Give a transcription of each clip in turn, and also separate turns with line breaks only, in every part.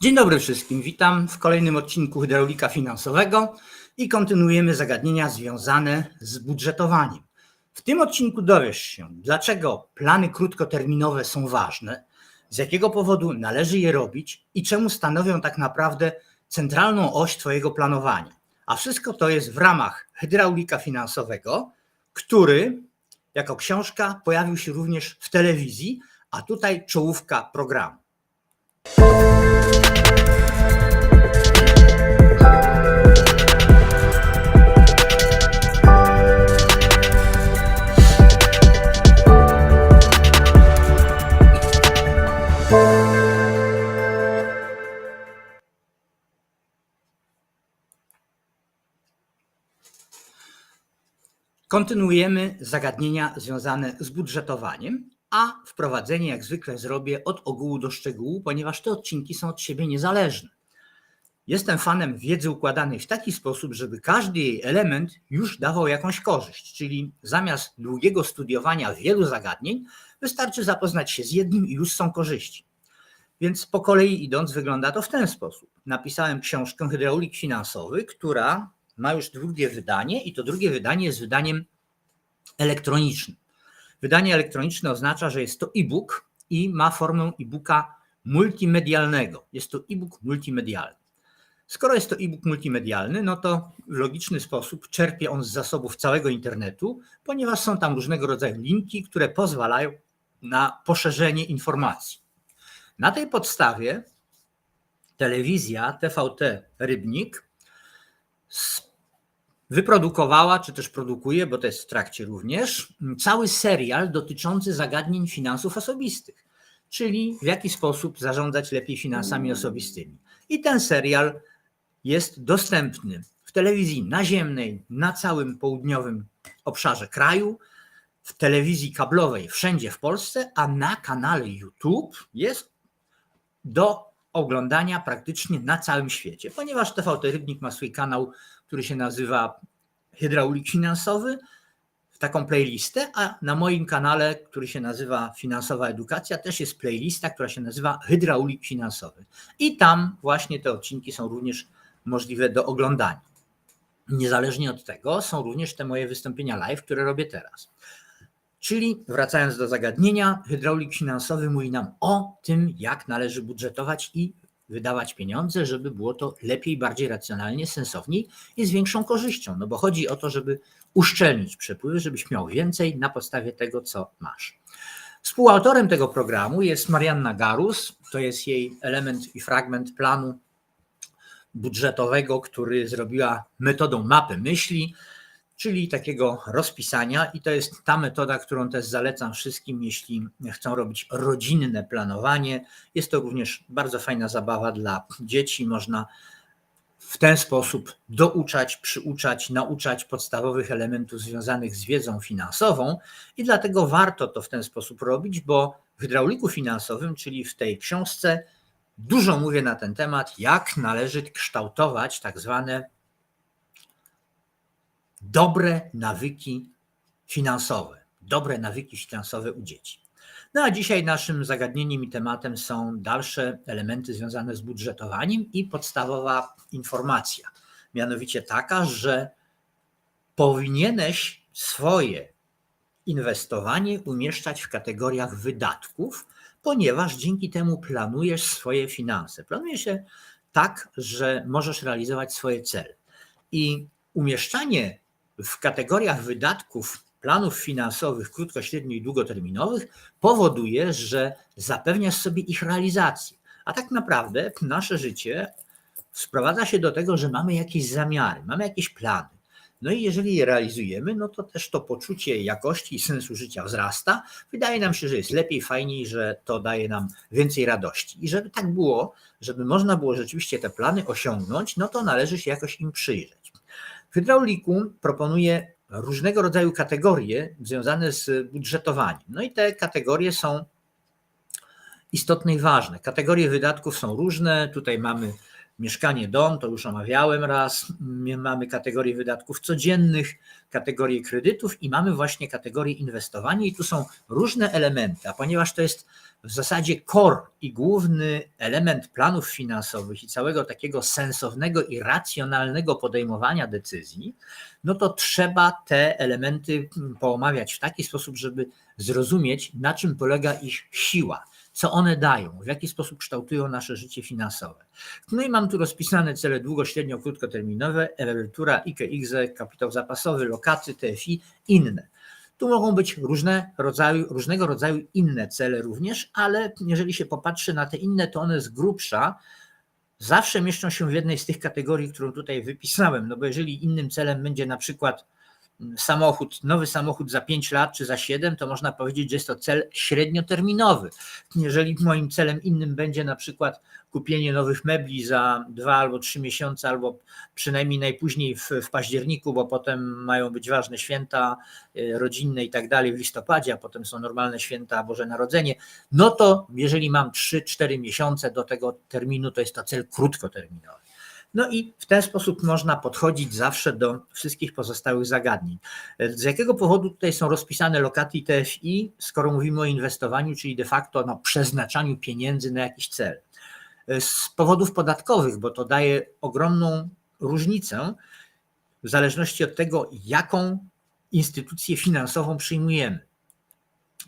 Dzień dobry wszystkim, witam w kolejnym odcinku Hydraulika Finansowego i kontynuujemy zagadnienia związane z budżetowaniem. W tym odcinku dowiesz się, dlaczego plany krótkoterminowe są ważne, z jakiego powodu należy je robić i czemu stanowią tak naprawdę centralną oś Twojego planowania. A wszystko to jest w ramach Hydraulika Finansowego, który jako książka pojawił się również w telewizji, a tutaj czołówka programu. Kontynuujemy zagadnienia związane z budżetowaniem, a wprowadzenie jak zwykle zrobię od ogółu do szczegółu, ponieważ te odcinki są od siebie niezależne. Jestem fanem wiedzy układanej w taki sposób, żeby każdy jej element już dawał jakąś korzyść, czyli zamiast długiego studiowania wielu zagadnień, wystarczy zapoznać się z jednym i już są korzyści. Więc po kolei idąc, wygląda to w ten sposób. Napisałem książkę Hydraulik Finansowy, która ma już drugie wydanie i to drugie wydanie jest wydaniem elektronicznym. Wydanie elektroniczne oznacza, że jest to e-book i ma formę e-booka multimedialnego. Jest to e-book multimedialny. Skoro jest to e-book multimedialny, no to w logiczny sposób czerpie on z zasobów całego internetu, ponieważ są tam różnego rodzaju linki, które pozwalają na poszerzenie informacji. Na tej podstawie telewizja TVT Rybnik wyprodukowała, czy też produkuje, bo to jest w trakcie również, cały serial dotyczący zagadnień finansów osobistych, czyli w jaki sposób zarządzać lepiej finansami osobistymi. I ten serial jest dostępny w telewizji naziemnej na całym południowym obszarze kraju, w telewizji kablowej wszędzie w Polsce, a na kanale YouTube jest do oglądania praktycznie na całym świecie, ponieważ TVT Rybnik ma swój kanał, który się nazywa Hydraulik Finansowy, taką playlistę, a na moim kanale, który się nazywa Finansowa Edukacja, też jest playlista, która się nazywa Hydraulik Finansowy. I tam właśnie te odcinki są również możliwe do oglądania. Niezależnie od tego są również te moje wystąpienia live, które robię teraz. Czyli wracając do zagadnienia, hydraulik finansowy mówi nam o tym, jak należy budżetować i wydawać pieniądze, żeby było to lepiej, bardziej racjonalnie, sensowniej i z większą korzyścią. No bo chodzi o to, żeby uszczelnić przepływy, żebyś miał więcej na podstawie tego, co masz. Współautorem tego programu jest Marianna Garus. To jest jej element i fragment planu budżetowego, który zrobiła metodą mapy myśli czyli takiego rozpisania, i to jest ta metoda, którą też zalecam wszystkim, jeśli chcą robić rodzinne planowanie. Jest to również bardzo fajna zabawa dla dzieci. Można w ten sposób douczać, przyuczać, nauczać podstawowych elementów związanych z wiedzą finansową, i dlatego warto to w ten sposób robić, bo w hydrauliku finansowym, czyli w tej książce, dużo mówię na ten temat, jak należy kształtować tak zwane dobre nawyki finansowe, dobre nawyki finansowe u dzieci. No a dzisiaj naszym zagadnieniem i tematem są dalsze elementy związane z budżetowaniem i podstawowa informacja, mianowicie taka, że powinieneś swoje inwestowanie umieszczać w kategoriach wydatków, ponieważ dzięki temu planujesz swoje finanse. Planujesz się tak, że możesz realizować swoje cele. I umieszczanie w kategoriach wydatków planów finansowych krótko, średnio i długoterminowych powoduje, że zapewniasz sobie ich realizację. A tak naprawdę nasze życie sprowadza się do tego, że mamy jakieś zamiary, mamy jakieś plany. No i jeżeli je realizujemy, no to też to poczucie jakości i sensu życia wzrasta. Wydaje nam się, że jest lepiej, fajniej, że to daje nam więcej radości. I żeby tak było, żeby można było rzeczywiście te plany osiągnąć, no to należy się jakoś im przyjrzeć. W hydrauliku proponuję różnego rodzaju kategorie związane z budżetowaniem. No i te kategorie są istotne i ważne. Kategorie wydatków są różne. Tutaj mamy mieszkanie, dom, to już omawiałem raz. Mamy kategorię wydatków codziennych, kategorię kredytów i mamy właśnie kategorię inwestowania. I tu są różne elementy, a ponieważ to jest w zasadzie core i główny element planów finansowych i całego takiego sensownego i racjonalnego podejmowania decyzji, no to trzeba te elementy poomawiać w taki sposób, żeby zrozumieć, na czym polega ich siła, co one dają, w jaki sposób kształtują nasze życie finansowe. No i mam tu rozpisane cele długo, średnio, krótkoterminowe, emerytura, IKX, kapitał zapasowy, lokaty, TFI, inne. Tu mogą być różne rodzaju, różnego rodzaju inne cele również, ale jeżeli się popatrzy na te inne, to one z grubsza zawsze mieszczą się w jednej z tych kategorii, którą tutaj wypisałem. No bo jeżeli innym celem będzie na przykład samochód, nowy samochód za 5 lat czy za 7, to można powiedzieć, że jest to cel średnioterminowy. Jeżeli moim celem innym będzie na przykład kupienie nowych mebli za 2 albo 3 miesiące, albo przynajmniej najpóźniej w, w październiku, bo potem mają być ważne święta y, rodzinne i tak dalej w listopadzie, a potem są normalne święta Boże Narodzenie, no to jeżeli mam 3-4 miesiące do tego terminu, to jest to cel krótkoterminowy. No i w ten sposób można podchodzić zawsze do wszystkich pozostałych zagadnień. Z jakiego powodu tutaj są rozpisane lokaty TFI, skoro mówimy o inwestowaniu, czyli de facto no, przeznaczaniu pieniędzy na jakiś cel? Z powodów podatkowych, bo to daje ogromną różnicę w zależności od tego, jaką instytucję finansową przyjmujemy.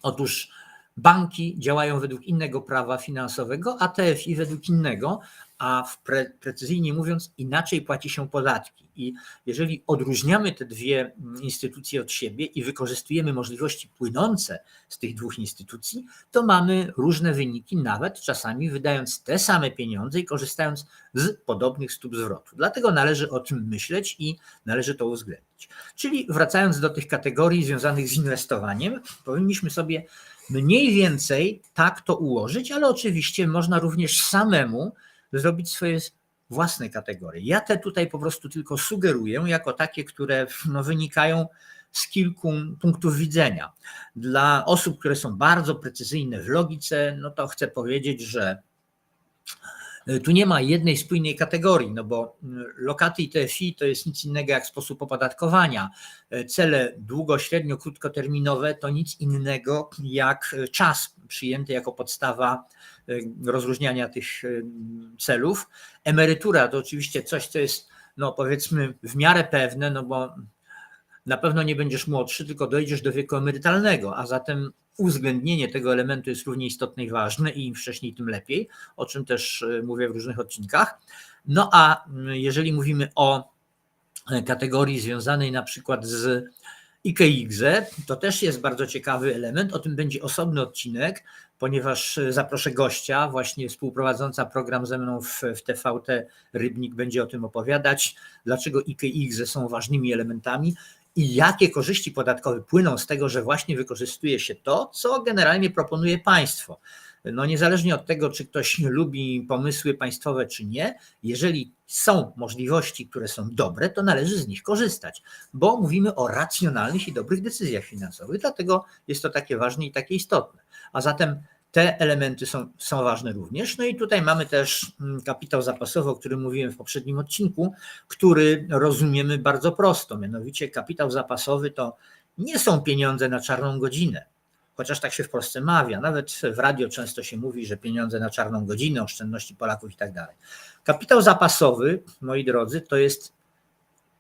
Otóż banki działają według innego prawa finansowego, a TFI według innego, a w pre, precyzyjnie mówiąc, inaczej płaci się podatki. I jeżeli odróżniamy te dwie instytucje od siebie i wykorzystujemy możliwości płynące z tych dwóch instytucji, to mamy różne wyniki, nawet czasami wydając te same pieniądze i korzystając z podobnych stóp zwrotu. Dlatego należy o tym myśleć i należy to uwzględnić. Czyli wracając do tych kategorii związanych z inwestowaniem, powinniśmy sobie mniej więcej tak to ułożyć, ale oczywiście można również samemu zrobić swoje własne kategorie. Ja te tutaj po prostu tylko sugeruję jako takie, które no, wynikają z kilku punktów widzenia. Dla osób, które są bardzo precyzyjne w logice, no to chcę powiedzieć, że tu nie ma jednej spójnej kategorii, no bo lokaty i TFI to jest nic innego jak sposób opodatkowania. Cele długo, średnio, krótkoterminowe to nic innego jak czas przyjęty jako podstawa rozróżniania tych celów. Emerytura to oczywiście coś, co jest, no powiedzmy, w miarę pewne, no bo na pewno nie będziesz młodszy, tylko dojdziesz do wieku emerytalnego, a zatem uwzględnienie tego elementu jest równie istotne i ważne i im wcześniej, tym lepiej, o czym też mówię w różnych odcinkach. No a jeżeli mówimy o kategorii związanej na przykład z IKX, to też jest bardzo ciekawy element. O tym będzie osobny odcinek, ponieważ zaproszę gościa, właśnie współprowadząca program ze mną w, w TVT Rybnik będzie o tym opowiadać, dlaczego IKX są ważnymi elementami i jakie korzyści podatkowe płyną z tego, że właśnie wykorzystuje się to, co generalnie proponuje państwo. No niezależnie od tego, czy ktoś lubi pomysły państwowe, czy nie, jeżeli są możliwości, które są dobre, to należy z nich korzystać, bo mówimy o racjonalnych i dobrych decyzjach finansowych, dlatego jest to takie ważne i takie istotne. A zatem te elementy są, są ważne również. No i tutaj mamy też kapitał zapasowy, o którym mówiłem w poprzednim odcinku, który rozumiemy bardzo prosto. Mianowicie kapitał zapasowy to nie są pieniądze na czarną godzinę, chociaż tak się w Polsce mawia. Nawet w radio często się mówi, że pieniądze na czarną godzinę, oszczędności Polaków i tak dalej. Kapitał zapasowy, moi drodzy, to jest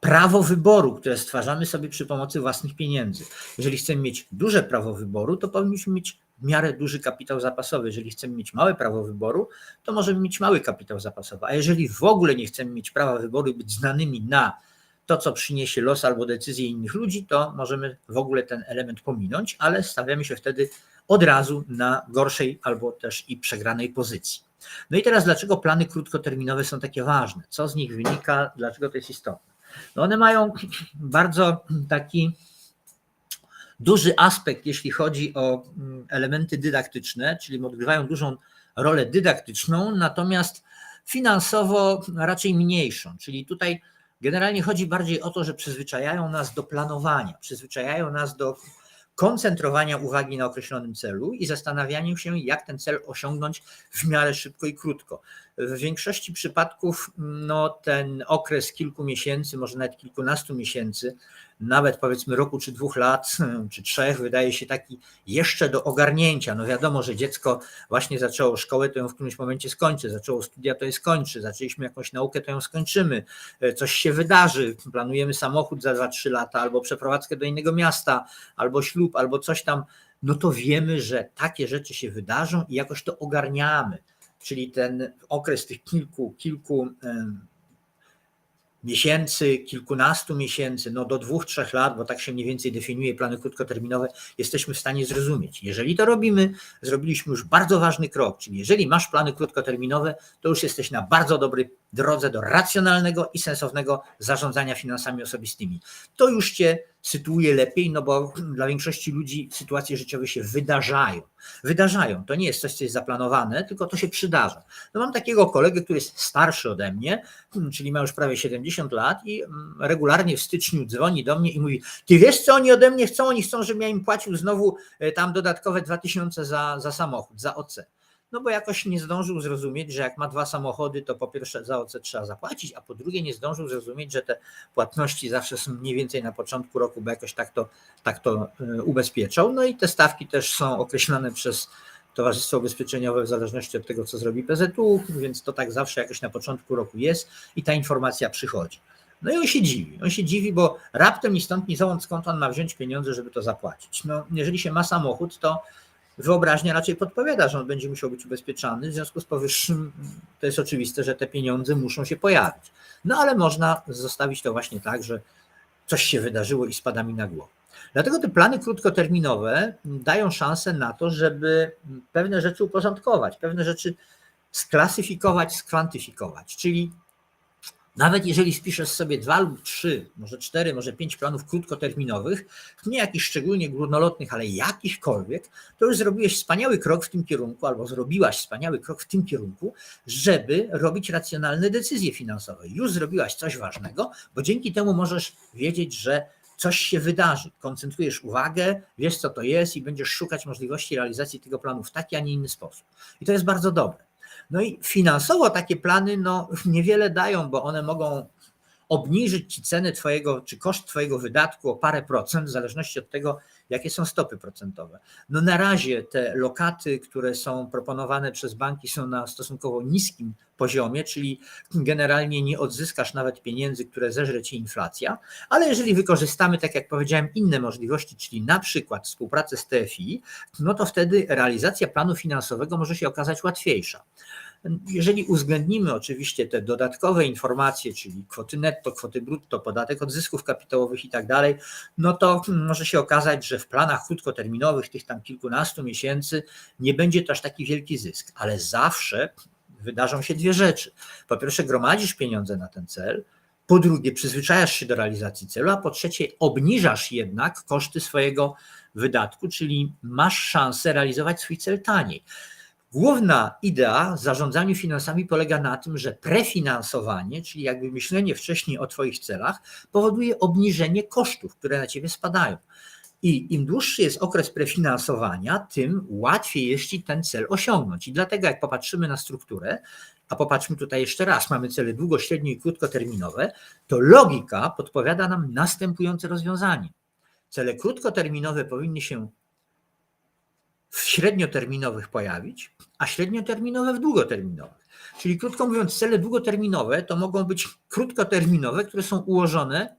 prawo wyboru, które stwarzamy sobie przy pomocy własnych pieniędzy. Jeżeli chcemy mieć duże prawo wyboru, to powinniśmy mieć w miarę duży kapitał zapasowy. Jeżeli chcemy mieć małe prawo wyboru, to możemy mieć mały kapitał zapasowy. A jeżeli w ogóle nie chcemy mieć prawa wyboru i być znanymi na to, co przyniesie los albo decyzje innych ludzi, to możemy w ogóle ten element pominąć, ale stawiamy się wtedy od razu na gorszej albo też i przegranej pozycji. No i teraz, dlaczego plany krótkoterminowe są takie ważne? Co z nich wynika? Dlaczego to jest istotne? No one mają bardzo taki duży aspekt, jeśli chodzi o elementy dydaktyczne, czyli odgrywają dużą rolę dydaktyczną, natomiast finansowo raczej mniejszą. Czyli tutaj generalnie chodzi bardziej o to, że przyzwyczajają nas do planowania, przyzwyczajają nas do koncentrowania uwagi na określonym celu i zastanawianiem się, jak ten cel osiągnąć w miarę szybko i krótko. W większości przypadków no, ten okres kilku miesięcy, może nawet kilkunastu miesięcy, nawet powiedzmy roku czy dwóch lat, czy trzech, wydaje się taki jeszcze do ogarnięcia. No wiadomo, że dziecko właśnie zaczęło szkołę, to ją w którymś momencie skończy, zaczęło studia, to je skończy, zaczęliśmy jakąś naukę, to ją skończymy, coś się wydarzy, planujemy samochód za 2-3 lata, albo przeprowadzkę do innego miasta, albo ślub, albo coś tam, no to wiemy, że takie rzeczy się wydarzą i jakoś to ogarniamy. Czyli ten okres tych kilku, kilku miesięcy, kilkunastu miesięcy, no do dwóch, trzech lat, bo tak się mniej więcej definiuje plany krótkoterminowe, jesteśmy w stanie zrozumieć. Jeżeli to robimy, zrobiliśmy już bardzo ważny krok, czyli jeżeli masz plany krótkoterminowe, to już jesteś na bardzo dobrej drodze do racjonalnego i sensownego zarządzania finansami osobistymi. To już cię sytuuje lepiej, no bo dla większości ludzi sytuacje życiowe się wydarzają. Wydarzają. To nie jest coś, co jest zaplanowane, tylko to się przydarza. No mam takiego kolegę, który jest starszy ode mnie, czyli ma już prawie 70 lat i mm, regularnie w styczniu dzwoni do mnie i mówi: Ty wiesz, co oni ode mnie chcą? Oni chcą, żebym ja im płacił znowu e, tam dodatkowe 2000 za, za samochód, za OC no bo jakoś nie zdążył zrozumieć, że jak ma dwa samochody, to po pierwsze za OC trzeba zapłacić, a po drugie nie zdążył zrozumieć, że te płatności zawsze są mniej więcej na początku roku, bo jakoś tak to, tak to e, ubezpieczą. No i te stawki też są określane przez Towarzystwo Ubezpieczeniowe w zależności od tego, co zrobi PZU, więc to tak zawsze jakoś na początku roku jest i ta informacja przychodzi. No i on się dziwi. On się dziwi, bo raptem ni stąd, ni zowąd skąd on ma wziąć pieniądze, żeby to zapłacić. No, jeżeli się ma samochód, to wyobraźnia raczej podpowiada, że on będzie musiał być ubezpieczany. W związku z powyższym to jest oczywiste, że te pieniądze muszą się pojawić. No ale można zostawić to właśnie tak, że coś się wydarzyło i spada mi na głowę. Dlatego te plany krótkoterminowe dają szansę na to, żeby pewne rzeczy uporządkować, pewne rzeczy sklasyfikować, skwantyfikować. Czyli nawet jeżeli spiszesz sobie dwa lub trzy, może cztery, może pięć planów krótkoterminowych, nie jakichś szczególnie górnolotnych, ale jakichkolwiek, to już zrobiłeś wspaniały krok w tym kierunku, albo zrobiłaś wspaniały krok w tym kierunku, żeby robić racjonalne decyzje finansowe. Już zrobiłaś coś ważnego, bo dzięki temu możesz wiedzieć, że coś się wydarzy. Koncentrujesz uwagę, wiesz co to jest i będziesz szukać możliwości realizacji tego planu w taki, a nie inny sposób. I to jest bardzo dobre. No i finansowo takie plany no, niewiele dają, bo one mogą obniżyć ci ceny twojego, czy koszt twojego wydatku o parę procent, w zależności od tego, jakie są stopy procentowe. No na razie te lokaty, które są proponowane przez banki są na stosunkowo niskim poziomie, czyli generalnie nie odzyskasz nawet pieniędzy, które zeżre ci inflacja, ale jeżeli wykorzystamy, tak jak powiedziałem, inne możliwości, czyli na przykład współpracę z TFI, no to wtedy realizacja planu finansowego może się okazać łatwiejsza. Jeżeli uwzględnimy oczywiście te dodatkowe informacje, czyli kwoty netto, kwoty brutto, podatek od zysków kapitałowych i tak dalej, no to może się okazać, że w planach krótkoterminowych, tych tam kilkunastu miesięcy, nie będzie to aż taki wielki zysk, ale zawsze wydarzą się dwie rzeczy. Po pierwsze, gromadzisz pieniądze na ten cel, po drugie, przyzwyczajasz się do realizacji celu, a po trzecie, obniżasz jednak koszty swojego wydatku, czyli masz szansę realizować swój cel taniej. Główna idea w zarządzaniu finansami polega na tym, że prefinansowanie, czyli jakby myślenie wcześniej o Twoich celach, powoduje obniżenie kosztów, które na Ciebie spadają. I im dłuższy jest okres prefinansowania, tym łatwiej jest Ci ten cel osiągnąć. I dlatego, jak popatrzymy na strukturę, a popatrzmy tutaj jeszcze raz, mamy cele długo, średnio i krótkoterminowe, to logika podpowiada nam następujące rozwiązanie. Cele krótkoterminowe powinny się w średnioterminowych pojawić, a średnioterminowe w długoterminowych. Czyli krótko mówiąc, cele długoterminowe to mogą być krótkoterminowe, które są ułożone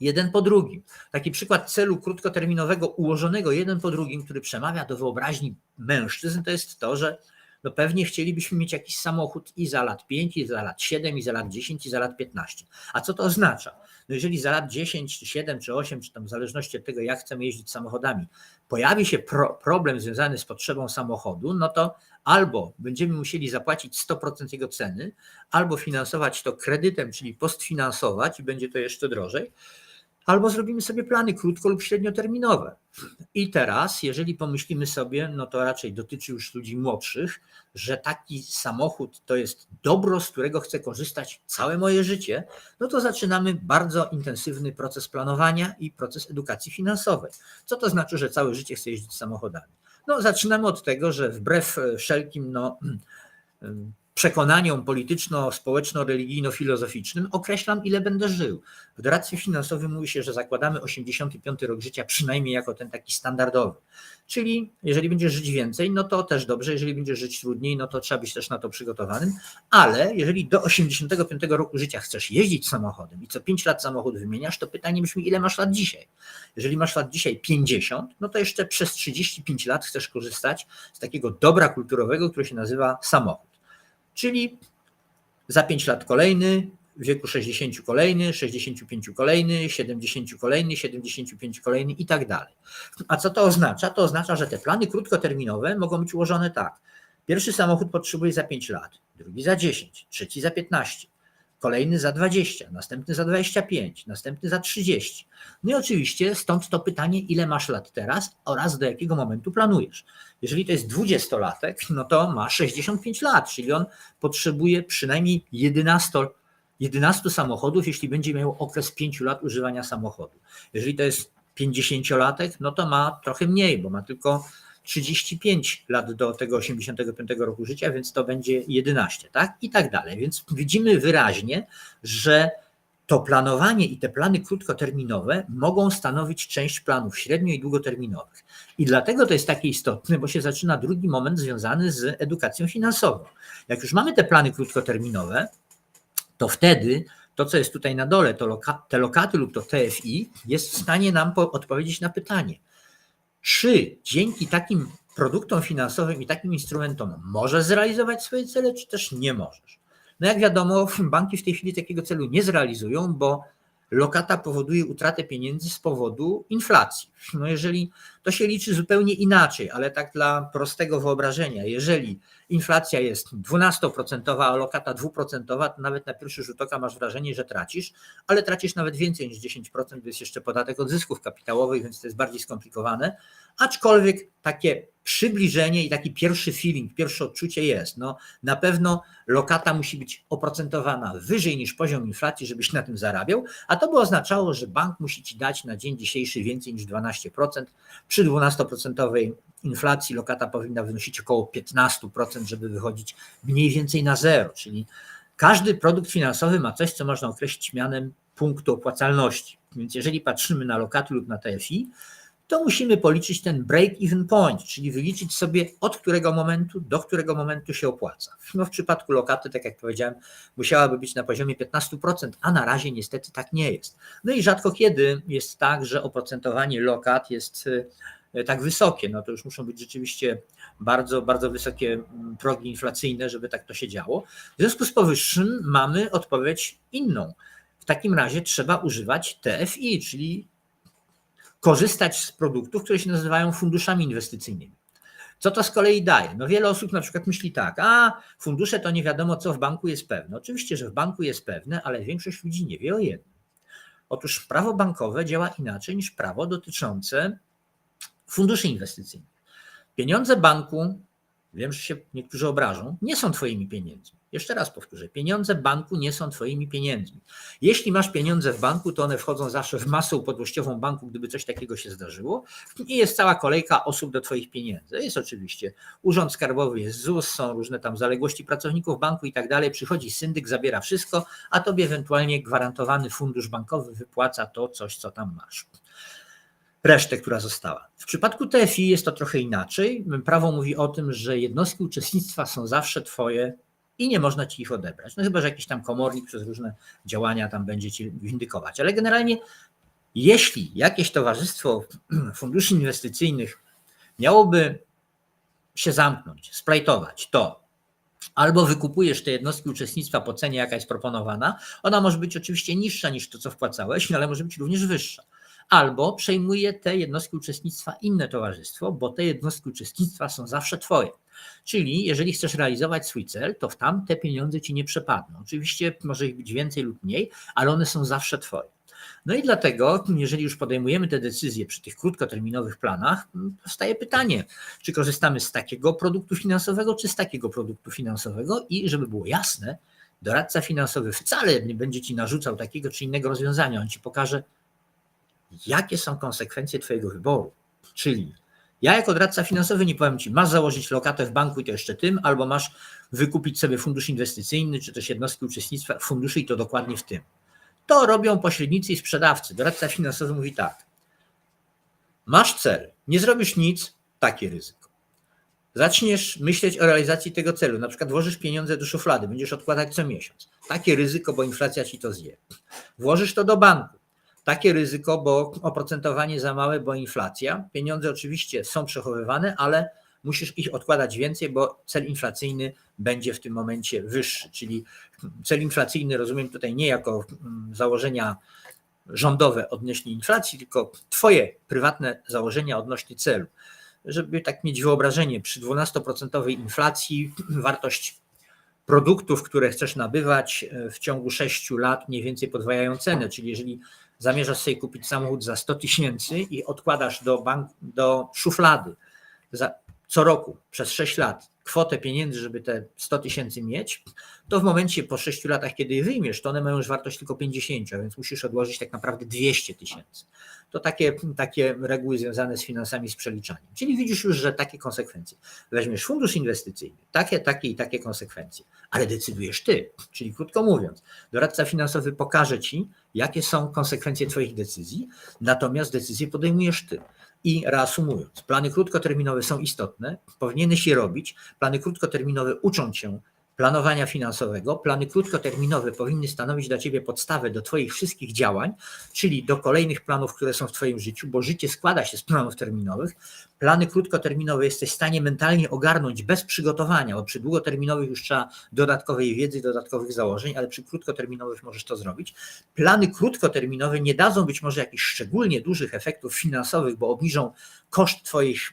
jeden po drugim. Taki przykład celu krótkoterminowego ułożonego jeden po drugim, który przemawia do wyobraźni mężczyzn, to jest to, że no pewnie chcielibyśmy mieć jakiś samochód i za lat 5, i za lat 7, i za lat 10, i za lat 15. A co to oznacza? No jeżeli za lat 10, czy 7, czy 8, czy tam w zależności od tego, jak chcemy jeździć samochodami, pojawi się pro, problem związany z potrzebą samochodu, no to albo będziemy musieli zapłacić 100% jego ceny, albo finansować to kredytem, czyli postfinansować i będzie to jeszcze drożej, Albo zrobimy sobie plany krótko lub średnioterminowe. I teraz, jeżeli pomyślimy sobie, no to raczej dotyczy już ludzi młodszych, że taki samochód to jest dobro, z którego chcę korzystać całe moje życie, no to zaczynamy bardzo intensywny proces planowania i proces edukacji finansowej. Co to znaczy, że całe życie chcę jeździć samochodami? No, zaczynamy od tego, że wbrew wszelkim no, przekonaniom polityczno-społeczno-religijno-filozoficznym określam, ile będę żył. W doradztwie finansowym mówi się, że zakładamy 85 rok życia, przynajmniej jako ten taki standardowy. Czyli jeżeli będziesz żyć więcej, no to też dobrze, jeżeli będziesz żyć trudniej, no to trzeba być też na to przygotowanym, ale jeżeli do 85 roku życia chcesz jeździć samochodem i co 5 lat samochód wymieniasz, to pytanie brzmi, ile masz lat dzisiaj? Jeżeli masz lat dzisiaj 50, no to jeszcze przez 35 lat chcesz korzystać z takiego dobra kulturowego, które się nazywa samochód. Czyli za 5 lat kolejny, w wieku 60 kolejny, 65 kolejny, 70 kolejny, 75 kolejny i tak dalej. A co to oznacza? To oznacza, że te plany krótkoterminowe mogą być ułożone tak. Pierwszy samochód potrzebuje za 5 lat, drugi za 10, trzeci za 15, kolejny za 20, następny za 25, następny za 30. No i oczywiście stąd to pytanie, ile masz lat teraz oraz do jakiego momentu planujesz. Jeżeli to jest dwudziestolatek, no to ma 65 lat, czyli on potrzebuje przynajmniej 11, 11 samochodów, jeśli będzie miał okres 5 lat używania samochodu. Jeżeli to jest 50-latek, no to ma trochę mniej, bo ma tylko 35 lat do tego 85 roku życia, więc to będzie 11, tak? I tak dalej. Więc widzimy wyraźnie, że to planowanie i te plany krótkoterminowe mogą stanowić część planów średnio i długoterminowych. I dlatego to jest takie istotne, bo się zaczyna drugi moment związany z edukacją finansową. Jak już mamy te plany krótkoterminowe, to wtedy to, co jest tutaj na dole, to loka, te lokaty lub to TFI, jest w stanie nam odpowiedzieć na pytanie, czy dzięki takim produktom finansowym i takim instrumentom możesz zrealizować swoje cele, czy też nie możesz. No jak wiadomo, banki w tej chwili takiego celu nie zrealizują, bo lokata powoduje utratę pieniędzy z powodu inflacji. No jeżeli to się liczy zupełnie inaczej, ale tak dla prostego wyobrażenia, jeżeli inflacja jest 12%, a lokata 2%, to nawet na pierwszy rzut oka masz wrażenie, że tracisz, ale tracisz nawet więcej niż 10%, bo jest jeszcze podatek od zysków kapitałowych, więc to jest bardziej skomplikowane. Aczkolwiek takie przybliżenie i taki pierwszy feeling, pierwsze odczucie jest. No, na pewno lokata musi być oprocentowana wyżej niż poziom inflacji, żebyś na tym zarabiał, a to by oznaczało, że bank musi ci dać na dzień dzisiejszy więcej niż 12%. Przy 12% inflacji lokata powinna wynosić około 15%, żeby wychodzić mniej więcej na zero, czyli każdy produkt finansowy ma coś, co można określić mianem punktu opłacalności. Więc jeżeli patrzymy na lokaty lub na TFI, to musimy policzyć ten break-even point, czyli wyliczyć sobie od którego momentu do którego momentu się opłaca. No w przypadku lokaty, tak jak powiedziałem, musiałaby być na poziomie 15%, a na razie niestety tak nie jest. No i rzadko kiedy jest tak, że oprocentowanie lokat jest e, tak wysokie, no to już muszą być rzeczywiście bardzo, bardzo wysokie mm, progi inflacyjne, żeby tak to się działo. W związku z powyższym mamy odpowiedź inną. W takim razie trzeba używać TFI, czyli korzystać z produktów, które się nazywają funduszami inwestycyjnymi. Co to z kolei daje? No wiele osób na przykład myśli tak, a fundusze to nie wiadomo co w banku jest pewne. Oczywiście, że w banku jest pewne, ale większość ludzi nie wie o jednym. Otóż prawo bankowe działa inaczej niż prawo dotyczące funduszy inwestycyjnych. Pieniądze banku, wiem, że się niektórzy obrażą, nie są twoimi pieniędzmi. Jeszcze raz powtórzę, pieniądze banku nie są Twoimi pieniędzmi. Jeśli masz pieniądze w banku, to one wchodzą zawsze w masę upadłościową banku, gdyby coś takiego się zdarzyło i jest cała kolejka osób do Twoich pieniędzy. Jest oczywiście Urząd Skarbowy, jest ZUS, są różne tam zaległości pracowników banku i tak dalej. Przychodzi syndyk, zabiera wszystko, a Tobie ewentualnie gwarantowany fundusz bankowy wypłaca to coś, co tam masz resztę, która została. W przypadku TFI jest to trochę inaczej. Prawo mówi o tym, że jednostki uczestnictwa są zawsze Twoje i nie można ci ich odebrać. No chyba, że jakiś tam komornik przez różne działania tam będzie ci windykować. Ale generalnie, jeśli jakieś towarzystwo funduszy inwestycyjnych miałoby się zamknąć, splajtować, to albo wykupujesz te jednostki uczestnictwa po cenie, jaka jest proponowana, ona może być oczywiście niższa niż to, co wpłacałeś, ale może być również wyższa. Albo przejmuje te jednostki uczestnictwa inne towarzystwo, bo te jednostki uczestnictwa są zawsze twoje. Czyli jeżeli chcesz realizować swój cel, to w tam te pieniądze ci nie przepadną. Oczywiście może ich być więcej lub mniej, ale one są zawsze twoje. No i dlatego, jeżeli już podejmujemy te decyzje przy tych krótkoterminowych planach, powstaje pytanie, czy korzystamy z takiego produktu finansowego, czy z takiego produktu finansowego i żeby było jasne, doradca finansowy wcale nie będzie ci narzucał takiego czy innego rozwiązania, on ci pokaże, jakie są konsekwencje twojego wyboru. Czyli ja jako doradca finansowy nie powiem ci, masz założyć lokatę w banku i to jeszcze tym, albo masz wykupić sobie fundusz inwestycyjny, czy też jednostki uczestnictwa w funduszu i to dokładnie w tym. To robią pośrednicy i sprzedawcy. Doradca finansowy mówi tak. Masz cel, nie zrobisz nic, takie ryzyko. Zaczniesz myśleć o realizacji tego celu, na przykład włożysz pieniądze do szuflady, będziesz odkładać co miesiąc. Takie ryzyko, bo inflacja ci to zje. Włożysz to do banku. Takie ryzyko, bo oprocentowanie za małe, bo inflacja. Pieniądze oczywiście są przechowywane, ale musisz ich odkładać więcej, bo cel inflacyjny będzie w tym momencie wyższy. Czyli cel inflacyjny rozumiem tutaj nie jako mm, założenia rządowe odnośnie inflacji, tylko Twoje prywatne założenia odnośnie celu. Żeby tak mieć wyobrażenie, przy 12% inflacji wartość produktów, które chcesz nabywać w ciągu 6 lat mniej więcej podwajają cenę, czyli jeżeli zamierzasz sobie kupić samochód za 100 tysięcy i odkładasz do, bank, do szuflady za, co roku przez 6 lat kwotę pieniędzy, żeby te 100 tysięcy mieć, to w momencie po 6 latach, kiedy je wyjmiesz, to one mają już wartość tylko 50, a więc musisz odłożyć tak naprawdę 200 tysięcy. To takie, takie reguły związane z finansami, z przeliczaniem. Czyli widzisz już, że takie konsekwencje. Weźmiesz fundusz inwestycyjny, takie, takie i takie konsekwencje, ale decydujesz ty. Czyli krótko mówiąc, doradca finansowy pokaże ci, jakie są konsekwencje twoich decyzji, natomiast decyzje podejmujesz ty. I reasumując, plany krótkoterminowe są istotne, powinieneś je robić. Plany krótkoterminowe uczą cię planowania finansowego. Plany krótkoterminowe powinny stanowić dla ciebie podstawę do Twoich wszystkich działań, czyli do kolejnych planów, które są w Twoim życiu, bo życie składa się z planów terminowych. Plany krótkoterminowe jesteś w stanie mentalnie ogarnąć bez przygotowania, bo przy długoterminowych już trzeba dodatkowej wiedzy, dodatkowych założeń, ale przy krótkoterminowych możesz to zrobić. Plany krótkoterminowe nie dadzą być może jakichś szczególnie dużych efektów finansowych, bo obniżą koszt Twoich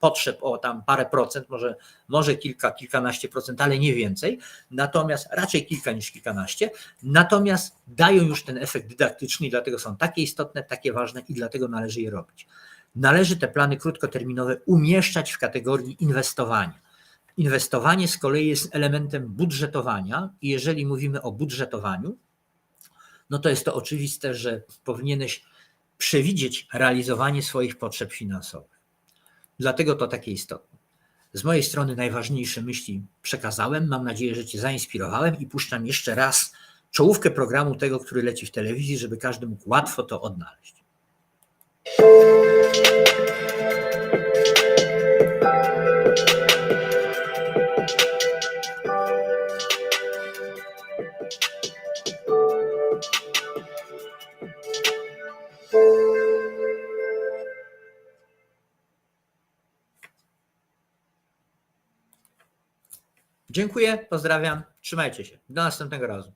potrzeb o tam parę procent, może, może kilka, kilkanaście procent, ale nie więcej, natomiast raczej kilka niż kilkanaście, natomiast dają już ten efekt dydaktyczny i dlatego są takie istotne, takie ważne i dlatego należy je robić. Należy te plany krótkoterminowe umieszczać w kategorii inwestowania. Inwestowanie z kolei jest elementem budżetowania i jeżeli mówimy o budżetowaniu, no to jest to oczywiste, że powinieneś przewidzieć realizowanie swoich potrzeb finansowych. Dlatego to takie istotne. Z mojej strony najważniejsze myśli przekazałem. Mam nadzieję, że Cię zainspirowałem i puszczam jeszcze raz czołówkę programu tego, który leci w telewizji, żeby każdy mógł łatwo to odnaleźć. Dziękuję, pozdrawiam, trzymajcie się. Do następnego razu.